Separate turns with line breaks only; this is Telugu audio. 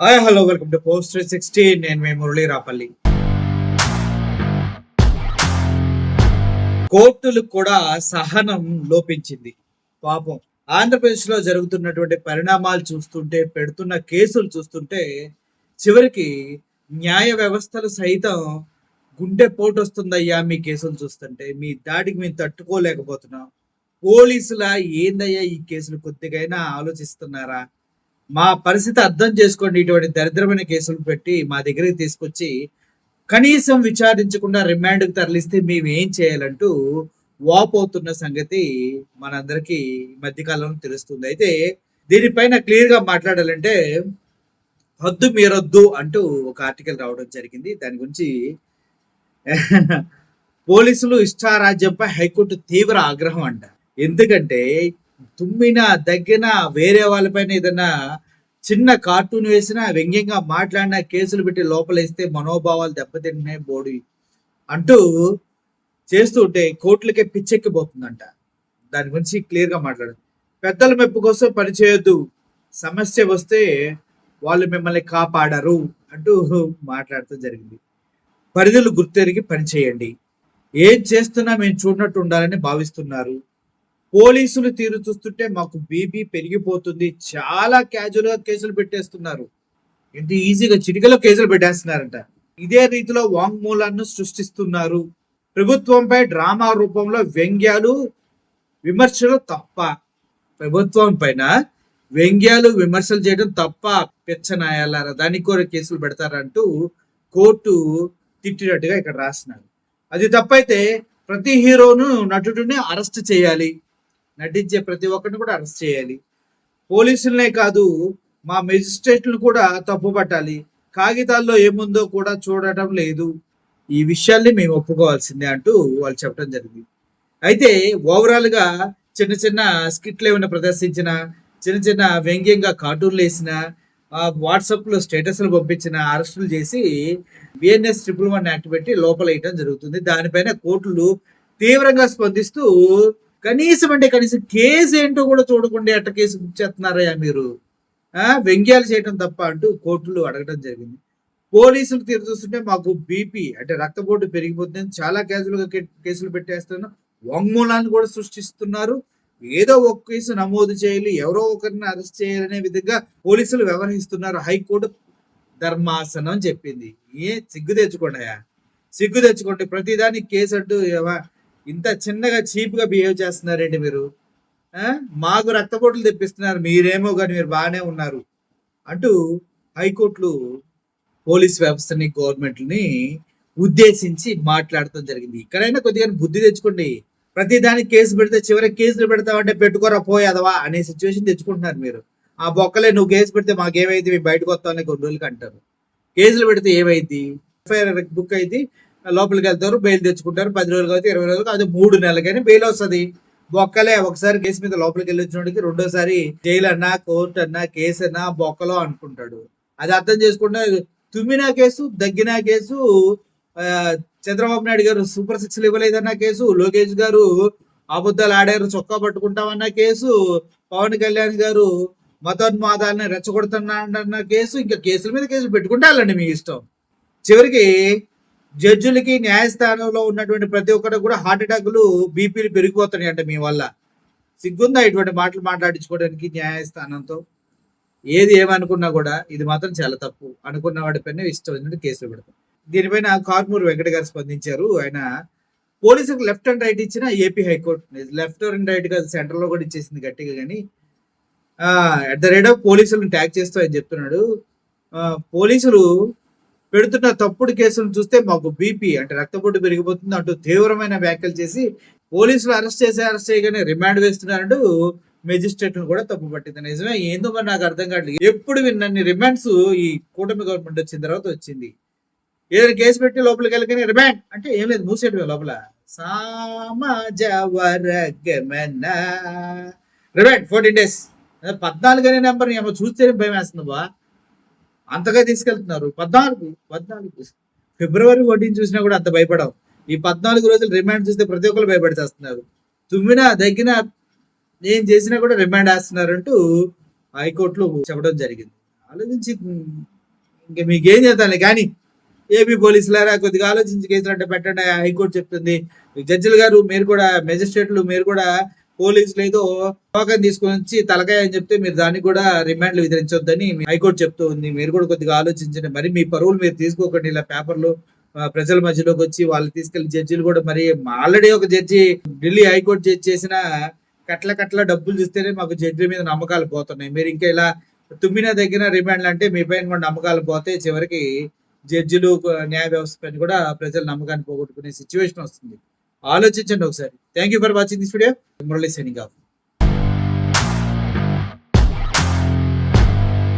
Hi hello welcome to post sixty నేను మీ మురళీ రాపల్లి కోర్టులు కూడా సహనం లోపించింది. పాపం ఆంధ్రప్రదేశ్లో జరుగుతున్నటువంటి పరిణామాలు చూస్తుంటే పెడుతున్న కేసులు చూస్తుంటే చివరికి న్యాయ వ్యవస్థలు సైతం గుండె పోటు వస్తుందయ్యా మీ కేసులు చూస్తుంటే. మీ దాడికి మేము తట్టుకోలేకపోతున్నాం. పోలీసుల ఏందయ్యా ఈ కేసులు? కొద్దిగైనా ఆలోచిస్తున్నారా? మా పరిస్థితి అర్థం చేసుకోండి. ఇటువంటి దరిద్రమైన కేసులు పెట్టి మా దగ్గరికి తీసుకొచ్చి కనీసం విచారించకుండా రిమాండ్కి తరలిస్తే మేము ఏం చేయాలంటూ వాపోతున్న సంగతి మనందరికీ ఈ మధ్యకాలంలో తెలుస్తుంది. అయితే దీనిపైన క్లియర్గా మాట్లాడాలంటే హద్దు మీరొద్దు అంటూ ఒక ఆర్టికల్ రావడం జరిగింది. దాని గురించి పోలీసులు ఇష్టారాజ్యంపై హైకోర్టు తీవ్ర ఆగ్రహం అంట. ఎందుకంటే తుమ్మిన దగ్గినా వేరే వాళ్ళపైన ఏదైనా చిన్న కార్టూన్ వేసినా వ్యంగ్యంగా మాట్లాడినా కేసులు పెట్టి లోపలేస్తే మనోభావాలు దెబ్బతింటున్నాయి బోడి అంటూ చేస్తూ ఉంటే కోర్టులకే పిచ్చెక్కిపోతుందంట. దాని గురించి క్లియర్గా మాట్లాడు. పెద్దల మెప్పు కోసం పనిచేయొద్దు సమస్య వస్తే వాళ్ళు మిమ్మల్ని కాపాడరు అంటూ మాట్లాడటం జరిగింది. పరిధులు గుర్తెరిగి పనిచేయండి ఏం చేస్తున్నా మేము చూడనట్టు ఉండాలని భావిస్తున్నారు. పోలీసులు తీరు చూస్తుంటే మాకు బీపీ పెరిగిపోతుంది. చాలా క్యాజువల్గా కేసులు పెట్టేస్తున్నారు. ఎంత ఈజీగా చిటికలో కేసులు పెట్టేస్తున్నారంట. ఇదే రీతిలో వాంగ్మూలాన్ని సృష్టిస్తున్నారు. ప్రభుత్వంపై డ్రామా రూపంలో వ్యంగ్యాలు విమర్శలు తప్ప. ప్రభుత్వం పైన వ్యంగ్యాలు విమర్శలు చేయడం తప్ప. పెచ్చనాయాలారా దానికి కూడా కేసులు పెడతారంటూ కోర్టు తిట్టినట్టుగా ఇక్కడ రాసినారు అది తప్పైతే ప్రతి హీరోను నటుడిని అరెస్ట్ చేయాలి. నటించే ప్రతి ఒక్కరిని కూడా అరెస్ట్ చేయాలి. పోలీసులనే కాదు మా మెజిస్ట్రేట్లను కూడా తప్పు పట్టాలి కాగితాల్లో ఏముందో కూడా చూడటం లేదు. ఈ విషయాల్ని మేము ఒప్పుకోవాల్సిందే అంటూ వాళ్ళు చెప్పడం జరిగింది. అయితే ఓవరాల్గా చిన్న చిన్న స్కిట్లు ఏమైనా ప్రదర్శించిన చిన్న చిన్న వ్యంగ్యంగా కార్టూన్లు వేసిన వాట్సాప్లో స్టేటస్లు పంపించిన అరెస్టులు చేసి బిఎన్ఎస్ ట్రిపుల్ వన్ యాక్ట్ పెట్టి లోపల వేయడం జరుగుతుంది. దానిపైన కోర్టులు తీవ్రంగా స్పందిస్తూ కనీసం అంటే కనీసం కేసు ఏంటో కూడా చూడకుండా ఎట్ట కేసు చేస్తున్నారయ్యా మీరు? ఆ? వ్యంగ్యాలు చేయటం తప్ప అంటూ కోర్టులు అడగడం జరిగింది. పోలీసులు తీరు చూస్తుంటే మాకు బీపీ అంటే రక్తపోటు పెరిగిపోతుంది చాలా క్యాజువల్గా కేసులు పెట్టేస్తున్నారు వాంగ్మూలాన్ని కూడా సృష్టిస్తున్నారు. ఏదో ఒక కేసు నమోదు చేయాలి ఎవరో ఒకరిని అరెస్ట్ చేయాలనే విధంగా పోలీసులు వ్యవహరిస్తున్నారు. హైకోర్టు ధర్మాసనం చెప్పింది. ఏ? సిగ్గు తెచ్చుకోండి సిగ్గు తెచ్చుకోండి. ప్రతిదానికి కేసు అంటూ ఇంత చిన్నగా చీప్గా బిహేవ్ చేస్తున్నారేంటి మీరు? ఆ? మాకు రక్తపోట్లు తెప్పిస్తున్నారు మీరేమో కానీ మీరు బాగానే ఉన్నారు అంటూ హైకోర్టులు పోలీస్ వ్యవస్థని గవర్నమెంట్ని ఉద్దేశించి మాట్లాడటం జరిగింది. ఇక్కడైనా కొద్దిగా బుద్ధి తెచ్చుకోండి. ప్రతి దానికి కేసు పెడితే చివరికి కేసులు పెడతావంటే పెట్టుకోరా పోయేదవా అనే సిచ్యువేషన్ తెచ్చుకుంటున్నారు మీరు. ఆ బొక్కలే నువ్వు కేసు పెడితే మాకేమైంది? మేము బయటకు వస్తామని కొన్ని రోజులకి అంటారు. కేసులు పెడితే ఏమైంది? ఎఫ్ఐఆర్ బుక్ అయితే లోపలికి వెళ్తారు బెయిల్ తెచ్చుకుంటారు. పది రోజులు అయితే ఇరవై రోజులు కాదు మూడు నెలలకైనా బెయిల్ వస్తుంది. బొక్కలే ఒకసారి కేసు మీద లోపలికి వెళ్ళొచ్చినోడికి రెండోసారి జైలు అన్నా కోర్టు అన్నా కేసు అన్నా బొక్కలో అనుకుంటాడు. అది అర్థం చేసుకుంటే తుమ్మిన కేసు దగ్గిన కేసు చంద్రబాబు నాయుడు గారు సూపర్ సిక్స్ ఇవ్వలేదన్న కేసు లోకేష్ గారు అబద్ధాలు ఆడారు చొక్కా పట్టుకుంటామన్న కేసు పవన్ కళ్యాణ్ గారు మతోన్మాదాలని రెచ్చగొడుతున్నాడన్న కేసు ఇంకా కేసుల మీద కేసులు పెట్టుకుంటే వెళ్ళండి మీ ఇష్టం. చివరికి జడ్జులకి న్యాయస్థానంలో ఉన్నటువంటి ప్రతి ఒక్కరు కూడా హార్ట్ అటాక్లు బీపీలు పెరిగిపోతున్నాయి అంటే మీ వల్ల. సిగ్గుందా ఇటువంటి మాటలు మాట్లాడించుకోవడానికి న్యాయస్థానంతో? ఏది ఏమనుకున్నా కూడా ఇది మాత్రం చాలా తప్పు. అనుకున్న వాటిపైన ఇష్టం కేసులు పెడతాం. దీనిపైన కార్మూర్ వెంకట గారు స్పందించారు. ఆయన పోలీసులకు లెఫ్ట్ అండ్ రైట్ ఇచ్చిన AP high court left and right కాదు సెంటర్లో కూడా ఇచ్చేసింది గట్టిగా కానీ అట్ ద రేట్ ఆఫ్ పోలీసులను ట్యాగ్ చేస్తూ ఆయన చెప్తున్నాడు. ఆ, పోలీసులు పెడుతున్న తప్పుడు కేసులు చూస్తే మాకు బీపీ అంటే రక్తపోటు పెరిగిపోతుంది అంటూ తీవ్రమైన వ్యాఖ్యలు చేసి పోలీసులు అరెస్ట్ చేసి అరెస్ట్ చేయగానే రిమాండ్ వేస్తున్నారంటూ మెజిస్ట్రేట్ కూడా తప్పు పట్టింది నిజమే ఏందో మరి నాకు అర్థం కావట్లేదు. ఎప్పుడు విన్నన్ని రిమాండ్స్ ఈ కూటమి గవర్నమెంట్ వచ్చిన తర్వాత వచ్చింది. ఏదైనా కేసు పెట్టి లోపలికి వెళ్ళగానే రిమాండ్ అంటే ఏం లేదు మూసేయడమే లోపల. సామాజ వర్గమన రిమాండ్ ఫోర్టీన్ డేస్. పద్నాలుగు అనే నెంబర్ ఏమో చూస్తేనే భయం వేస్తుంది బా. అంతగా తీసుకెళ్తున్నారు. పద్నాలుగు పద్నాలుగు ఫిబ్రవరి వడ్డీని చూసినా కూడా అంత భయపడవు. ఈ పద్నాలుగు రోజులు రిమాండ్ చూస్తే ప్రతి ఒక్కరు భయపడిచేస్తున్నారు తుమ్మినా దగ్గిన నేను చేసినా కూడా రిమాండ్ వేస్తున్నారంటూ హైకోర్టులో చెప్పడం జరిగింది. ఆలోచించి ఇంకా మీకేం చేస్తాను కానీ ఏపీ పోలీసులారా కొద్దిగా ఆలోచించి కేసులు అంటే పెట్టండి. హైకోర్టు చెప్తుంది. జడ్జిలు గారు మీరు కూడా మెజిస్ట్రేట్లు మీరు కూడా పోలీసులు ఏదో టోకన్ తీసుకొని వచ్చి తలకాయ అని చెప్తే మీరు దానికి కూడా రిమాండ్లు విధించొద్దని హైకోర్టు చెప్తూ ఉంది మీరు కూడా కొద్దిగా ఆలోచించండి. మరి మీ పరువులు మీరు తీసుకోకండి. ఇలా పేపర్లు ప్రజల మధ్యలోకి వచ్చి వాళ్ళు తీసుకెళ్ళి జడ్జిలు కూడా మరి ఆల్రెడీ ఒక జడ్జి ఢిల్లీ హైకోర్టు జడ్జి చేసిన కట్ల కట్ల డబ్బులు చూస్తేనే మాకు జడ్జి మీద నమ్మకాలు పోతున్నాయి. మీరు ఇంకా ఇలా తుమ్మిన దగ్గర రిమాండ్లు అంటే మీ పైన కూడా నమ్మకాలు పోతే చివరికి జడ్జిలు న్యాయ వ్యవస్థ పైన కూడా ప్రజల నమ్మకాన్ని పోగొట్టుకునే సిచ్యువేషన్ వస్తుంది. ఆలోచించండి ఒకసారి. Thank you for watching this video Murali signing off